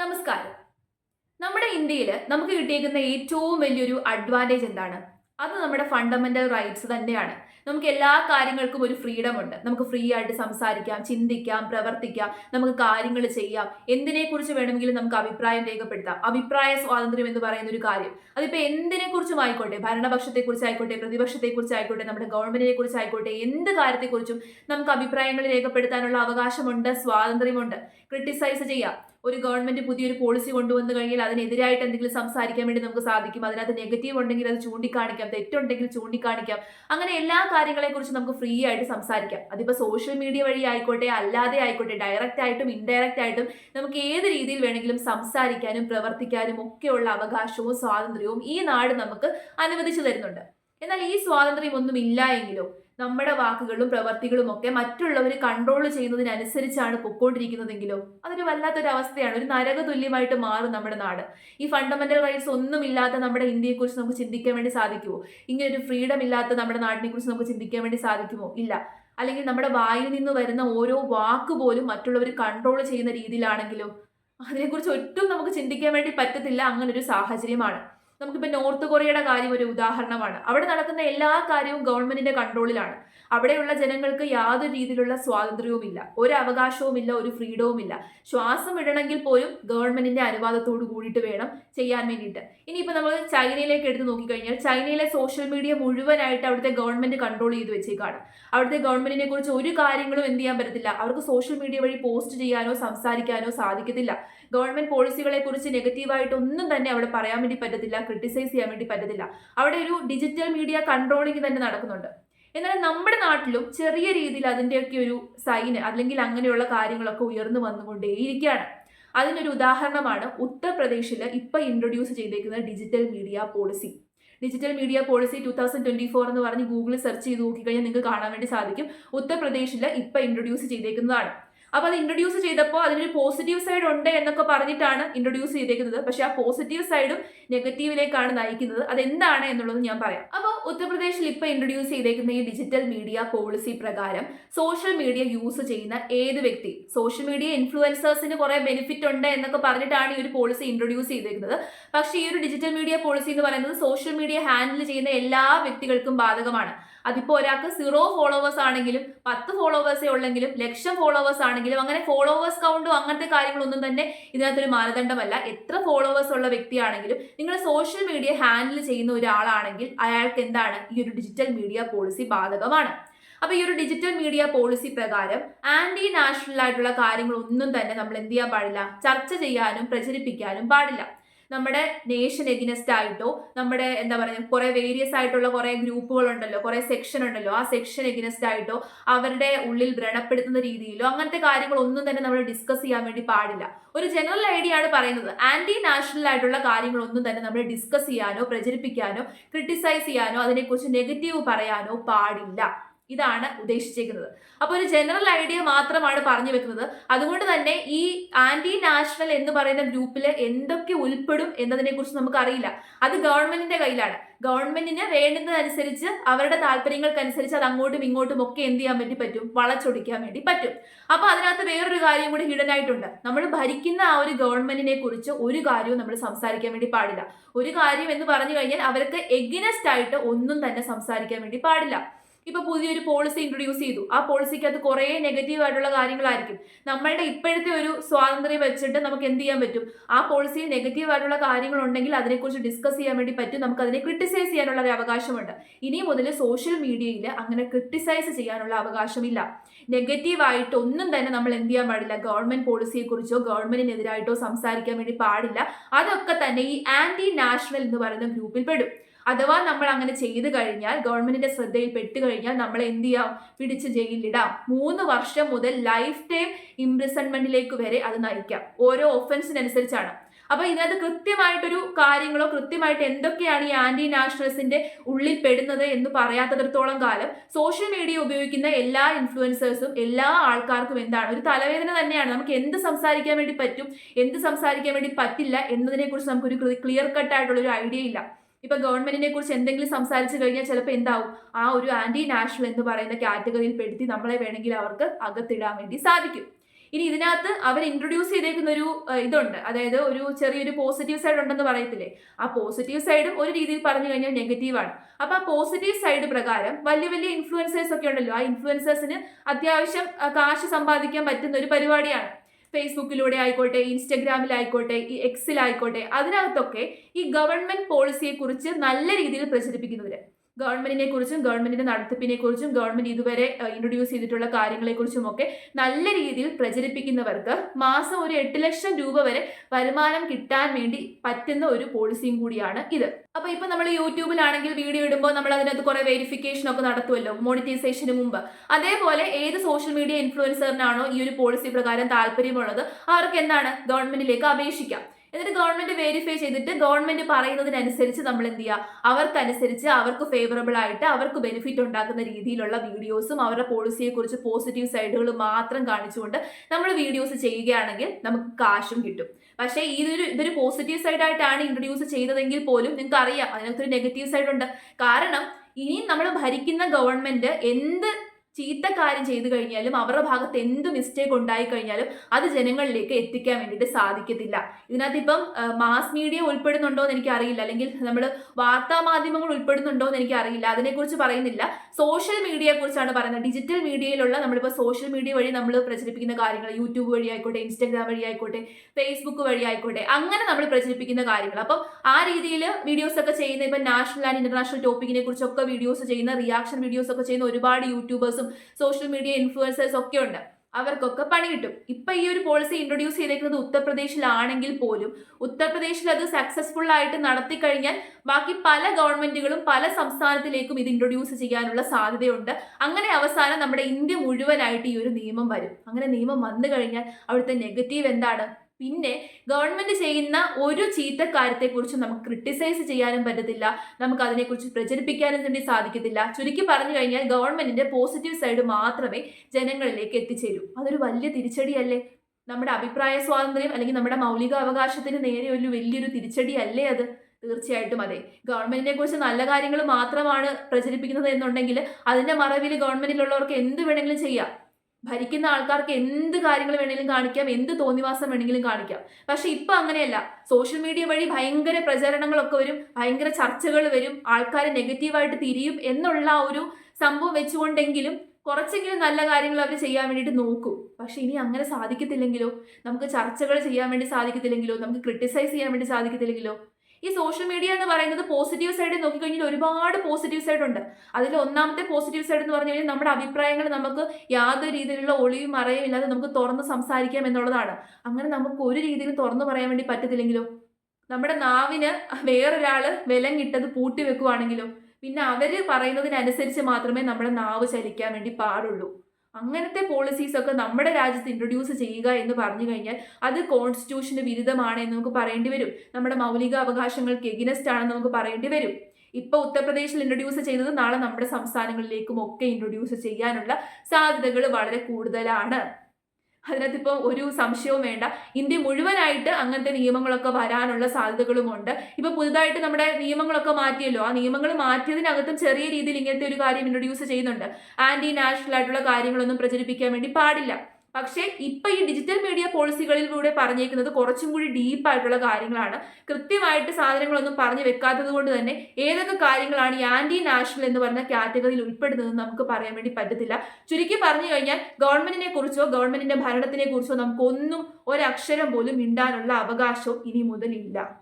നമസ്കാരം. നമ്മുടെ ഇന്ത്യയിൽ നമുക്ക് കിട്ടിയേക്കുന്ന ഏറ്റവും വലിയൊരു അഡ്വാന്റേജ് എന്താണ്? അത് നമ്മുടെ ഫണ്ടമെന്റൽ റൈറ്റ്സ് തന്നെയാണ്. നമുക്ക് എല്ലാ കാര്യങ്ങൾക്കും ഒരു ഫ്രീഡം ഉണ്ട്. നമുക്ക് ഫ്രീ ആയിട്ട് സംസാരിക്കാം ചിന്തിക്കാം പ്രവർത്തിക്കാം നമുക്ക് കാര്യങ്ങൾ ചെയ്യാം. എന്തിനെക്കുറിച്ച് വേണമെങ്കിലും നമുക്ക് അഭിപ്രായം രേഖപ്പെടുത്താം. അഭിപ്രായ സ്വാതന്ത്ര്യം എന്ന് പറയുന്ന ഒരു കാര്യം. അതിപ്പോൾ എന്തിനെക്കുറിച്ചും ആയിക്കോട്ടെ ഭരണപക്ഷത്തെക്കുറിച്ച് ആയിക്കോട്ടെ പ്രതിപക്ഷത്തെക്കുറിച്ച് ആയിക്കോട്ടെ നമ്മുടെ ഗവൺമെന്റിനെ കുറിച്ച് ആയിക്കോട്ടെ എന്ത് കാര്യത്തെക്കുറിച്ചും നമുക്ക് അഭിപ്രായങ്ങൾ രേഖപ്പെടുത്താനുള്ള അവകാശമുണ്ട് സ്വാതന്ത്ര്യമുണ്ട്. ക്രിട്ടിസൈസ് ചെയ്യാം. ഒരു ഗവൺമെന്റ് പുതിയൊരു പോളിസി കൊണ്ടുവന്നു കഴിഞ്ഞാൽ അതിനെതിരായിട്ട് എന്തെങ്കിലും സംസാരിക്കാൻ വേണ്ടി നമുക്ക് സാധിക്കും. അതിനകത്ത് നെഗറ്റീവ് ഉണ്ടെങ്കിൽ അത് ചൂണ്ടിക്കാണിക്കാം തെറ്റുണ്ടെങ്കിൽ ചൂണ്ടിക്കാണിക്കാം. അങ്ങനെ എല്ലാ കാര്യങ്ങളെക്കുറിച്ചും നമുക്ക് ഫ്രീ ആയിട്ട് സംസാരിക്കാം. അതിപ്പോൾ സോഷ്യൽ മീഡിയ വഴി ആയിക്കോട്ടെ അല്ലാതെ ആയിക്കോട്ടെ ഡയറക്റ്റ് ആയിട്ടും ഇൻഡയറക്റ്റ് ആയിട്ടും നമുക്ക് ഏത് രീതിയിൽ വേണമെങ്കിലും സംസാരിക്കാനും പ്രവർത്തിക്കാനും ഒക്കെയുള്ള അവകാശവും സ്വാതന്ത്ര്യവും ഈ നാട് നമുക്ക് അനുവദിച്ചു തരുന്നുണ്ട്. എന്നാൽ ഈ സ്വാതന്ത്ര്യം ഒന്നും ഇല്ല എങ്കിലോ നമ്മുടെ വാക്കുകളും പ്രവർത്തികളും ഒക്കെ മറ്റുള്ളവർ കൺട്രോൾ ചെയ്യുന്നതിനനുസരിച്ചാണ് പൊക്കോണ്ടിരിക്കുന്നതെങ്കിലോ? അതൊരു വല്ലാത്തൊരു അവസ്ഥയാണ് ഒരു നരക തുല്യമായിട്ട് മാറും നമ്മുടെ നാട്. ഈ ഫണ്ടമെന്റൽ റൈറ്റ്സ് ഒന്നും ഇല്ലാത്ത നമ്മുടെ ഇന്ത്യയെക്കുറിച്ച് നമുക്ക് ചിന്തിക്കാൻ വേണ്ടി സാധിക്കുമോ? ഇങ്ങനെ ഒരു ഫ്രീഡം ഇല്ലാത്ത നമ്മുടെ നാടിനെ കുറിച്ച് നമുക്ക് ചിന്തിക്കാൻ വേണ്ടി സാധിക്കുമോ? ഇല്ല. അല്ലെങ്കിൽ നമ്മുടെ വായിൽ നിന്ന് വരുന്ന ഓരോ വാക്ക് പോലും മറ്റുള്ളവർ കൺട്രോൾ ചെയ്യുന്ന രീതിയിലാണെങ്കിലോ? അതിനെക്കുറിച്ച് ഒട്ടും നമുക്ക് ചിന്തിക്കാൻ വേണ്ടി പറ്റത്തില്ല. അങ്ങനെ ഒരു സാഹചര്യമാണ്. നമുക്കിപ്പോൾ നോർത്ത് കൊറിയയുടെ കാര്യം ഒരു ഉദാഹരണമാണ്. അവിടെ നടക്കുന്ന എല്ലാ കാര്യവും ഗവൺമെന്റിന്റെ കൺട്രോളിലാണ്. അവിടെയുള്ള ജനങ്ങൾക്ക് യാതൊരു രീതിയിലുള്ള സ്വാതന്ത്ര്യവും ഇല്ല ഒരു അവകാശവും ഇല്ല ഒരു ഫ്രീഡവും ഇല്ല ശ്വാസം ഇടണമെങ്കിൽ പോലും ഗവൺമെന്റിന്റെ അനുവാദത്തോട് കൂടിയിട്ട് വേണം ചെയ്യാൻ വേണ്ടിയിട്ട്. ഇനിയിപ്പോൾ നമ്മൾ ചൈനയിലേക്ക് എടുത്ത് നോക്കിക്കഴിഞ്ഞാൽ ചൈനയിലെ സോഷ്യൽ മീഡിയ മുഴുവനായിട്ട് അവിടുത്തെ ഗവൺമെന്റ് കൺട്രോൾ ചെയ്ത് വെച്ചേക്കാണ്. അവിടുത്തെ ഗവൺമെന്റിനെ കുറിച്ച് ഒരു കാര്യങ്ങളും എന്ത് ചെയ്യാൻ പറ്റത്തില്ല. അവർക്ക് സോഷ്യൽ മീഡിയ വഴി പോസ്റ്റ് ചെയ്യാനോ സംസാരിക്കാനോ സാധിക്കത്തില്ല. ഗവൺമെന്റ് പോളിസികളെ കുറിച്ച് നെഗറ്റീവായിട്ട് ഒന്നും തന്നെ അവിടെ പറയാൻ വേണ്ടി പറ്റത്തില്ല. ക്രിട്ടിസൈസ് ചെയ്യാൻ വേണ്ടി പറ്റത്തില്ല. അവിടെ ഒരു ഡിജിറ്റൽ മീഡിയ കൺട്രോളിങ് തന്നെ നടക്കുന്നുണ്ട്. എന്നാൽ നമ്മുടെ നാട്ടിലും ചെറിയ രീതിയിൽ അതിന്റെയൊക്കെ ഒരു സൈന് അല്ലെങ്കിൽ അങ്ങനെയുള്ള കാര്യങ്ങളൊക്കെ ഉയർന്നു വന്നുകൊണ്ടേയിരിക്കുകയാണ്. അതിനൊരു ഉദാഹരണമാണ് ഉത്തർപ്രദേശിൽ ഇപ്പോൾ ഇൻട്രൊഡ്യൂസ് ചെയ്തേക്കുന്ന digital media policy digital media policy two thousand twenty four എന്ന് പറഞ്ഞ് ഗൂഗിളിൽ സെർച്ച് ചെയ്ത് നോക്കിക്കഴിഞ്ഞാൽ നിങ്ങൾക്ക് കാണാൻ വേണ്ടി സാധിക്കും. ഉത്തർപ്രദേശിൽ ഇപ്പോൾ ഇൻട്രൊഡ്യൂസ് ചെയ്തേക്കുന്നതാണ്. അപ്പോൾ അത് ഇൻട്രൊഡ്യൂസ് ചെയ്തപ്പോൾ അതിനൊരു പോസിറ്റീവ് സൈഡ് ഉണ്ട് എന്നൊക്കെ പറഞ്ഞിട്ടാണ് ഇൻട്രൊഡ്യൂസ് ചെയ്തേക്കുന്നത്. പക്ഷേ ആ പോസിറ്റീവ് സൈഡും നെഗറ്റീവിലേക്കാണ് നയിക്കുന്നത്. അതെന്താണ് എന്നുള്ളത് ഞാൻ പറയാം. അപ്പോൾ ഉത്തർപ്രദേശിൽ ഇപ്പോൾ ഇൻട്രൊഡ്യൂസ് ചെയ്തേക്കുന്ന ഈ ഡിജിറ്റൽ മീഡിയ പോളിസി പ്രകാരം സോഷ്യൽ മീഡിയ യൂസ് ചെയ്യുന്ന ഏത് വ്യക്തി? സോഷ്യൽ മീഡിയ ഇൻഫ്ലുവൻസേഴ്സിന് കുറെ ബെനിഫിറ്റ് ഉണ്ട് എന്നൊക്കെ പറഞ്ഞിട്ടാണ് ഈ ഒരു പോളിസി ഇൻട്രൊഡ്യൂസ് ചെയ്തേക്കുന്നത്. പക്ഷേ ഈ ഒരു ഡിജിറ്റൽ മീഡിയ പോളിസി എന്ന് പറയുന്നത് സോഷ്യൽ മീഡിയ ഹാൻഡിൽ ചെയ്യുന്ന എല്ലാ വ്യക്തികൾക്കും ബാധകമാണ്. അതിപ്പോൾ ഒരാൾക്ക് സീറോ ഫോളോവേഴ്സ് ആണെങ്കിലും പത്ത് ഫോളോവേഴ്സേ ഉള്ളെങ്കിലും ലക്ഷം ഫോളോവേഴ്സ് ആണെങ്കിലും അങ്ങനെ ഫോളോവേഴ്സ് കൗണ്ടും അങ്ങനത്തെ കാര്യങ്ങളൊന്നും തന്നെ ഇതിനകത്തൊരു മാനദണ്ഡമല്ല. എത്ര ഫോളോവേഴ്സ് ഉള്ള വ്യക്തിയാണെങ്കിലും നിങ്ങൾ സോഷ്യൽ മീഡിയ ഹാൻഡിൽ ചെയ്യുന്ന ഒരാളാണെങ്കിൽ അയാൾക്ക് എന്താണ്? ഈ ഒരു ഡിജിറ്റൽ മീഡിയ പോളിസി ബാധകമാണ്. അപ്പൊ ഈ ഒരു ഡിജിറ്റൽ മീഡിയ പോളിസി പ്രകാരം ആന്റി നാഷണൽ ആയിട്ടുള്ള കാര്യങ്ങളൊന്നും തന്നെ നമ്മൾ എന്ത് ചെയ്യാൻ പാടില്ല? ചർച്ച ചെയ്യാനും പ്രചരിപ്പിക്കാനും പാടില്ല. നമ്മുടെ നേഷൻ എഗിനസ്റ്റ് ആയിട്ടോ നമ്മുടെ എന്താ പറയുക കുറെ വേരിയസ് ആയിട്ടുള്ള കുറെ ഗ്രൂപ്പുകൾ ഉണ്ടല്ലോ കുറെ സെക്ഷൻ ഉണ്ടല്ലോ ആ സെക്ഷൻ എഗിനസ്റ്റ് ആയിട്ടോ അവരുടെ ഉള്ളിൽ വ്രണപ്പെടുത്തുന്ന രീതിയിലോ അങ്ങനത്തെ കാര്യങ്ങൾ ഒന്നും തന്നെ നമ്മൾ ഡിസ്കസ് ചെയ്യാൻ വേണ്ടി പാടില്ല. ഒരു ജനറൽ ഐഡിയ ആണ് പറയുന്നത്. ആന്റി നാഷണൽ ആയിട്ടുള്ള കാര്യങ്ങളൊന്നും തന്നെ നമ്മൾ ഡിസ്കസ് ചെയ്യാനോ പ്രചരിപ്പിക്കാനോ ക്രിട്ടിസൈസ് ചെയ്യാനോ അതിനെക്കുറിച്ച് നെഗറ്റീവ് പറയാനോ പാടില്ല. ഇതാണ് ഉദ്ദേശിച്ചേക്കുന്നത്. അപ്പോൾ ഒരു ജനറൽ ഐഡിയ മാത്രമാണ് പറഞ്ഞു വെക്കുന്നത്. അതുകൊണ്ട് തന്നെ ഈ ആന്റി നാഷണൽ എന്ന് പറയുന്ന ഗ്രൂപ്പിൽ എന്തൊക്കെ ഉൾപ്പെടും എന്നതിനെ കുറിച്ച് നമുക്ക് അറിയില്ല അത് ഗവൺമെന്റിന്റെ കയ്യിലാണ്. ഗവൺമെന്റിന് വേണ്ടുന്നതനുസരിച്ച് അവരുടെ താല്പര്യങ്ങൾക്കനുസരിച്ച് അത് അങ്ങോട്ടും ഇങ്ങോട്ടും ഒക്കെ എന്ത് ചെയ്യാൻ വേണ്ടി പറ്റും? വളച്ചൊടിക്കാൻ വേണ്ടി പറ്റും. അപ്പൊ അതിനകത്ത് വേറൊരു കാര്യം കൂടി ഹിഡൻ ആയിട്ടുണ്ട്. നമ്മൾ ഭരിക്കുന്ന ആ ഒരു ഗവൺമെന്റിനെ കുറിച്ച് ഒരു കാര്യവും നമ്മൾ സംസാരിക്കാൻ വേണ്ടി പാടില്ല. ഒരു കാര്യം എന്ന് പറഞ്ഞു കഴിഞ്ഞാൽ അവർക്ക് എഗിനസ്റ്റ് ആയിട്ട് ഒന്നും തന്നെ സംസാരിക്കാൻ വേണ്ടി പാടില്ല. ഇപ്പൊ പുതിയൊരു പോളിസി ഇൻട്രൊഡ്യൂസ് ചെയ്തു. ആ പോളിസിക്ക് അത് കുറേ നെഗറ്റീവ് ആയിട്ടുള്ള കാര്യങ്ങളായിരിക്കും. നമ്മളുടെ ഇപ്പോഴത്തെ ഒരു സ്വാതന്ത്ര്യം വെച്ചിട്ട് നമുക്ക് എന്ത് ചെയ്യാൻ പറ്റും? ആ പോളിസിയിൽ നെഗറ്റീവ് ആയിട്ടുള്ള കാര്യങ്ങൾ ഉണ്ടെങ്കിൽ അതിനെക്കുറിച്ച് ഡിസ്കസ് ചെയ്യാൻ വേണ്ടി പറ്റും. നമുക്ക് അതിനെ ക്രിട്ടിസൈസ് ചെയ്യാനുള്ള ഒരു അവകാശമുണ്ട്. ഇനി മുതൽ സോഷ്യൽ മീഡിയയിൽ അങ്ങനെ ക്രിട്ടിസൈസ് ചെയ്യാനുള്ള അവകാശമില്ല. നെഗറ്റീവായിട്ട് ഒന്നും തന്നെ നമ്മൾ എന്ത് ചെയ്യാൻ പാടില്ല. ഗവൺമെന്റ് പോളിസിയെ കുറിച്ചോ ഗവൺമെന്റിനെതിരായിട്ടോ സംസാരിക്കാൻ വേണ്ടി പാടില്ല. അതൊക്കെ തന്നെ ഈ ആന്റി നാഷണൽ എന്ന് പറയുന്ന ഗ്രൂപ്പിൽ പെടും. അഥവാ നമ്മൾ അങ്ങനെ ചെയ്തു കഴിഞ്ഞാൽ ഗവൺമെന്റിന്റെ ശ്രദ്ധയിൽ പെട്ടു കഴിഞ്ഞാൽ നമ്മൾ എന്ത് ചെയ്യാം? പിടിച്ച് ജയിലിലിടാം. മൂന്ന് വർഷം മുതൽ ലൈഫ് ടൈം ഇംപ്രിസൺമെന്റിലേക്ക് വരെ അത് നയിക്കാം. ഓരോ ഒഫൻസിനനുസരിച്ചാണ്. അപ്പൊ ഇതിനകത്ത് കൃത്യമായിട്ടൊരു കാര്യങ്ങളോ കൃത്യമായിട്ട് എന്തൊക്കെയാണ് ഈ ആന്റി നാഷണൽസിന്റെ ഉള്ളിൽ പെടുന്നത് എന്ന് പറയാത്തടത്തോളം കാലം സോഷ്യൽ മീഡിയ ഉപയോഗിക്കുന്ന എല്ലാ ഇൻഫ്ലുവൻസേഴ്സും എല്ലാ ആൾക്കാർക്കും എന്താണ്? ഒരു തലവേദന തന്നെയാണ്. നമുക്ക് എന്ത് സംസാരിക്കാൻ വേണ്ടി പറ്റും എന്ത് സംസാരിക്കാൻ വേണ്ടി പറ്റില്ല എന്നതിനെക്കുറിച്ച് നമുക്കൊരു ക്ലിയർ കട്ട് ആയിട്ടുള്ള ഒരു ഐഡിയ ഇല്ല. ഇപ്പൊ ഗവൺമെന്റിനെ കുറിച്ച് എന്തെങ്കിലും സംസാരിച്ചു കഴിഞ്ഞാൽ ചിലപ്പോൾ എന്താവും? ആ ഒരു ആന്റി നാഷണൽ എന്ന് പറയുന്ന കാറ്റഗറിയിൽ പെടുത്തി നമ്മളെ വേണമെങ്കിൽ അവർക്ക് അകത്തിടാൻ വേണ്ടി സാധിക്കും. ഇനി ഇതിനകത്ത് അവർ ഇൻട്രൊഡ്യൂസ് ചെയ്തേക്കുന്ന ഒരു ഇതുണ്ട്. അതായത് ഒരു ചെറിയൊരു പോസിറ്റീവ് സൈഡ് ഉണ്ടെന്ന് പറയത്തില്ലേ? ആ പോസിറ്റീവ് സൈഡും ഒരു രീതിയിൽ പറഞ്ഞു കഴിഞ്ഞാൽ നെഗറ്റീവാണ് അപ്പൊ ആ പോസിറ്റീവ് സൈഡ് പ്രകാരം വലിയ വലിയ ഇൻഫ്ലുവൻസേഴ്സ് ഒക്കെ ഉണ്ടല്ലോ. ആ ഇൻഫ്ലുവൻസേഴ്സിന് അത്യാവശ്യം കാശ് സമ്പാദിക്കാൻ പറ്റുന്ന ഒരു പരിപാടിയാണ്. ഫേസ്ബുക്കിലൂടെ ആയിക്കോട്ടെ ഇൻസ്റ്റഗ്രാമിലായിക്കോട്ടെ ഈ എക്സിലായിക്കോട്ടെ അതിനകത്തൊക്കെ ഈ ഗവൺമെന്റ് പോളിസിയെ കുറിച്ച് നല്ല രീതിയിൽ പ്രചരിപ്പിക്കുന്നവര്. ഗവൺമെന്റിനെ കുറിച്ചും ഗവൺമെന്റിന്റെ നടത്തിപ്പിനെ കുറിച്ചും ഗവൺമെന്റ് ഇതുവരെ ഇൻട്രൊഡ്യൂസ് ചെയ്തിട്ടുള്ള കാര്യങ്ങളെ കുറിച്ചും ഒക്കെ നല്ല രീതിയിൽ പ്രചരിപ്പിക്കുന്നവർക്ക് മാസം ഒരു എട്ട് ലക്ഷം രൂപ വരെ വരുമാനം കിട്ടാൻ വേണ്ടി പറ്റുന്ന ഒരു പോളിസിയും കൂടിയാണ് ഇത്. അപ്പൊ ഇപ്പൊ നമ്മൾ യൂട്യൂബിലാണെങ്കിൽ വീഡിയോ ഇടുമ്പോൾ നമ്മൾ അതിനകത്ത് കുറെ വെരിഫിക്കേഷൻ ഒക്കെ നടത്തുമല്ലോ മോണിറ്റൈസേഷന് മുമ്പ്. അതേപോലെ ഏത് സോഷ്യൽ മീഡിയ ഇൻഫ്ലുവൻസറിനാണോ ഈ ഒരു പോളിസി പ്രകാരം താല്പര്യമുള്ളത് അവർക്ക് എന്താണ് ഗവൺമെന്റിലേക്ക് അപേക്ഷിക്കാം. എന്നിട്ട് ഗവൺമെന്റ് വെരിഫൈ ചെയ്തിട്ട് ഗവൺമെന്റ് പറയുന്നതിനനുസരിച്ച് നമ്മൾ എന്ത് ചെയ്യുക അവർക്കനുസരിച്ച് അവർക്ക് ഫേവറബിൾ ആയിട്ട് അവർക്ക് ബെനിഫിറ്റ് ഉണ്ടാക്കുന്ന രീതിയിലുള്ള വീഡിയോസും അവരുടെ പോളിസിയെ കുറിച്ച് പോസിറ്റീവ് സൈഡുകൾ മാത്രം കാണിച്ചുകൊണ്ട് നമ്മൾ വീഡിയോസ് ചെയ്യുകയാണെങ്കിൽ നമുക്ക് കാശും കിട്ടും. പക്ഷേ ഇതൊരു ഇതൊരു പോസിറ്റീവ് സൈഡായിട്ടാണ് ഇൻട്രൊഡ്യൂസ് ചെയ്തതെങ്കിൽ പോലും നിങ്ങൾക്ക് അറിയാം അതിനകത്തൊരു നെഗറ്റീവ് സൈഡ് ഉണ്ട്. കാരണം ഇനിയും നമ്മൾ ഭരിക്കുന്ന ഗവൺമെന്റ് എന്ത് ചീത്ത കാര്യം ചെയ്തു കഴിഞ്ഞാലും അവരുടെ ഭാഗത്ത് എന്ത് മിസ്റ്റേക്ക് ഉണ്ടായി കഴിഞ്ഞാലും അത് ജനങ്ങളിലേക്ക് എത്തിക്കാൻ വേണ്ടിയിട്ട് സാധിക്കത്തില്ല. ഇതിനകത്ത് ഇപ്പം മാസ് മീഡിയ ഉൾപ്പെടുന്നുണ്ടോ എന്ന് എനിക്ക് അറിയില്ല അല്ലെങ്കിൽ നമ്മൾ വാർത്താ മാധ്യമങ്ങൾ ഉൾപ്പെടുന്നുണ്ടോ എന്ന് എനിക്ക് അറിയില്ല അതിനെക്കുറിച്ച് പറയുന്നില്ല. സോഷ്യൽ മീഡിയയെ കുറിച്ചാണ് പറയുന്നത്. ഡിജിറ്റൽ മീഡിയയിലുള്ള നമ്മളിപ്പോൾ സോഷ്യൽ മീഡിയ വഴി നമ്മൾ പ്രചരിപ്പിക്കുന്ന കാര്യങ്ങൾ യൂട്യൂബ് വഴി ആയിക്കോട്ടെ ഇൻസ്റ്റാഗ്രാം വഴി ആയിക്കോട്ടെ ഫേസ്ബുക്ക് വഴി ആയിക്കോട്ടെ അങ്ങനെ നമ്മൾ പ്രചരിപ്പിക്കുന്ന കാര്യങ്ങൾ. അപ്പം ആ രീതിയിൽ വീഡിയോസ് ഒക്കെ ചെയ്യുന്ന ഇപ്പം നാഷണൽ ആൻഡ് ഇന്റർനാഷണൽ ടോപ്പിക്കിനെ കുറിച്ചൊക്കെ വീഡിയോസ് ചെയ്യുന്ന റിയാക്ഷൻ വീഡിയോസ് ഒക്കെ ചെയ്യുന്ന ഒരുപാട് യൂട്യൂബേഴ്സും സോഷ്യൽ മീഡിയ ഇൻഫ്ലുവൻസേഴ്സ് ഒക്കെ ഉണ്ട്. അവർക്കൊക്കെ പണി കിട്ടും. ഇപ്പൊ ഈ ഒരു പോളിസി ഇൻട്രൊഡ്യൂസ് ചെയ്തേക്കുന്നത് ഉത്തർപ്രദേശിലാണെങ്കിൽ പോലും ഉത്തർപ്രദേശിൽ അത് സക്സസ്ഫുൾ ആയിട്ട് നടത്തി കഴിഞ്ഞാൽ ബാക്കി പല ഗവൺമെന്റുകളും പല സംസ്ഥാനത്തിലേക്കും ഇത് ഇൻട്രൊഡ്യൂസ് ചെയ്യാനുള്ള സാധ്യതയുണ്ട്. അങ്ങനെ അവസാനം നമ്മുടെ ഇന്ത്യ മുഴുവനായിട്ട് ഈ ഒരു നിയമം വരും. അങ്ങനെ നിയമം വന്നു കഴിഞ്ഞാൽ അവിടുത്തെ നെഗറ്റീവ് എന്താണ്? പിന്നെ ഗവൺമെന്റ് ചെയ്യുന്ന ഒരു ചീത്ത കാര്യത്തെക്കുറിച്ച് നമുക്ക് ക്രിട്ടിസൈസ് ചെയ്യാനും പറ്റത്തില്ല. നമുക്ക് അതിനെക്കുറിച്ച് പ്രചരിപ്പിക്കാനും വേണ്ടി സാധിക്കത്തില്ല. ചുരുക്കി പറഞ്ഞു കഴിഞ്ഞാൽ ഗവൺമെന്റിന്റെ പോസിറ്റീവ് സൈഡ് മാത്രമേ ജനങ്ങളിലേക്ക് എത്തിച്ചേരൂ. അതൊരു വലിയ തിരിച്ചടിയല്ലേ? നമ്മുടെ അഭിപ്രായ സ്വാതന്ത്ര്യം അല്ലെങ്കിൽ നമ്മുടെ മൗലിക അവകാശത്തിന് നേരെ ഒരു വലിയൊരു തിരിച്ചടിയല്ലേ അത്? തീർച്ചയായിട്ടും അതെ. ഗവൺമെന്റിനെ കുറിച്ച് നല്ല കാര്യങ്ങൾ മാത്രമാണ് പ്രചരിപ്പിക്കുന്നത് എന്നുണ്ടെങ്കിൽ അതിന്റെ മറവിൽ ഗവൺമെന്റിലുള്ളവർക്ക് എന്ത് വേണമെങ്കിലും ചെയ്യാം. ഭരിക്കുന്ന ആൾക്കാർക്ക് എന്ത് കാര്യങ്ങൾ വേണമെങ്കിലും കാണിക്കാം എന്ത് തോന്നിവാസം വേണമെങ്കിലും കാണിക്കാം. പക്ഷെ ഇപ്പൊ അങ്ങനെയല്ല. സോഷ്യൽ മീഡിയ വഴി ഭയങ്കര പ്രചരണങ്ങളൊക്കെ വരും ഭയങ്കര ചർച്ചകൾ വരും ആൾക്കാർ നെഗറ്റീവായിട്ട് തിരിയും എന്നുള്ള ഒരു സംഭവം വെച്ചുകൊണ്ടെങ്കിലും കുറച്ചെങ്കിലും നല്ല കാര്യങ്ങൾ അവർ ചെയ്യാൻ വേണ്ടിയിട്ട് നോക്കും. പക്ഷെ ഇനി അങ്ങനെ സാധിക്കത്തില്ലെങ്കിലോ? നമുക്ക് ചർച്ചകൾ ചെയ്യാൻ വേണ്ടി സാധിക്കത്തില്ലെങ്കിലോ? നമുക്ക് ക്രിട്ടിസൈസ് ചെയ്യാൻ വേണ്ടി സാധിക്കത്തില്ലെങ്കിലോ? ഈ സോഷ്യൽ മീഡിയ എന്ന് പറയുന്നത് പോസിറ്റീവ് സൈഡ് നോക്കിക്കഴിഞ്ഞാൽ ഒരുപാട് പോസിറ്റീവ് സൈഡ് ഉണ്ട്. അതിൽ ഒന്നാമത്തെ പോസിറ്റീവ് സൈഡ് എന്ന് പറഞ്ഞു കഴിഞ്ഞാൽ നമ്മുടെ അഭിപ്രായങ്ങൾ നമുക്ക് യാതൊരു രീതിയിലുള്ള ഒളിയും മറയും ഇല്ലാതെ നമുക്ക് തുറന്ന് സംസാരിക്കാം എന്നുള്ളതാണ്. അങ്ങനെ നമുക്ക് ഒരു രീതിയിലും തുറന്നു പറയാൻ വേണ്ടി പറ്റത്തില്ലെങ്കിലോ നമ്മുടെ നാവിന് വേറൊരാൾ വിലം കിട്ടത് പൂട്ടി വെക്കുവാണെങ്കിലോ പിന്നെ അവർ പറയുന്നതിനനുസരിച്ച് മാത്രമേ നമ്മുടെ നാവ് ചലിക്കാൻ വേണ്ടി പാടുള്ളൂ. അങ്ങനത്തെ പോളിസീസ് ഒക്കെ നമ്മുടെ രാജ്യത്ത് ഇൻട്രൊഡ്യൂസ് ചെയ്യുക എന്ന് പറഞ്ഞു കഴിഞ്ഞാൽ അത് കോൺസ്റ്റിറ്റ്യൂഷന് വിരുദ്ധമാണ് എന്ന് നമുക്ക് പറയേണ്ടി വരും. നമ്മുടെ മൗലിക അവകാശങ്ങൾക്ക് എഗിനസ്റ്റ് ആണെന്ന് നമുക്ക് പറയേണ്ടി വരും. ഇപ്പൊ ഉത്തർപ്രദേശിൽ ഇൻട്രൊഡ്യൂസ് ചെയ്തത് നാളെ നമ്മുടെ സംസ്ഥാനങ്ങളിലേക്കും ഒക്കെ ഇൻട്രൊഡ്യൂസ് ചെയ്യാനുള്ള സാധ്യതകൾ വളരെ കൂടുതലാണ്. അതിനകത്ത് ഇപ്പോൾ ഒരു സംശയവും വേണ്ട. ഇന്ത്യ മുഴുവനായിട്ട് അങ്ങനത്തെ നിയമങ്ങളൊക്കെ വരാനുള്ള സാധ്യതകളുമുണ്ട്. ഇപ്പൊ പുതുതായിട്ട് നമ്മുടെ നിയമങ്ങളൊക്കെ മാറ്റിയല്ലോ. ആ നിയമങ്ങൾ മാറ്റിയതിനകത്തും ചെറിയ രീതിയിൽ ഇങ്ങനത്തെ ഒരു കാര്യം ഇൻട്രൊഡ്യൂസ് ചെയ്യുന്നുണ്ട്. ആന്റി നാഷണൽ ആയിട്ടുള്ള കാര്യങ്ങളൊന്നും പ്രചരിപ്പിക്കാൻ വേണ്ടി പാടില്ല. പക്ഷേ ഇപ്പൊ ഈ ഡിജിറ്റൽ മീഡിയ പോളിസികളിലൂടെ പറഞ്ഞേക്കുന്നത് കുറച്ചും കൂടി ഡീപ്പായിട്ടുള്ള കാര്യങ്ങളാണ്. കൃത്യമായിട്ട് സാധനങ്ങളൊന്നും പറഞ്ഞു വെക്കാത്തത് കൊണ്ട് തന്നെ ഏതൊക്കെ കാര്യങ്ങളാണ് ഈ ആന്റി നാഷണൽ എന്ന് പറഞ്ഞ കാറ്റഗറിയിൽ ഉൾപ്പെടുന്നതെന്ന് നമുക്ക് പറയാൻ വേണ്ടി പറ്റത്തില്ല. ചുരുക്കി പറഞ്ഞു കഴിഞ്ഞാൽ ഗവൺമെന്റിനെ കുറിച്ചോ ഗവൺമെന്റിന്റെ ഭരണത്തിനെ കുറിച്ചോ നമുക്കൊന്നും ഒരക്ഷരം പോലും മിണ്ടാനുള്ള അവകാശവും ഇനി മുതലില്ല.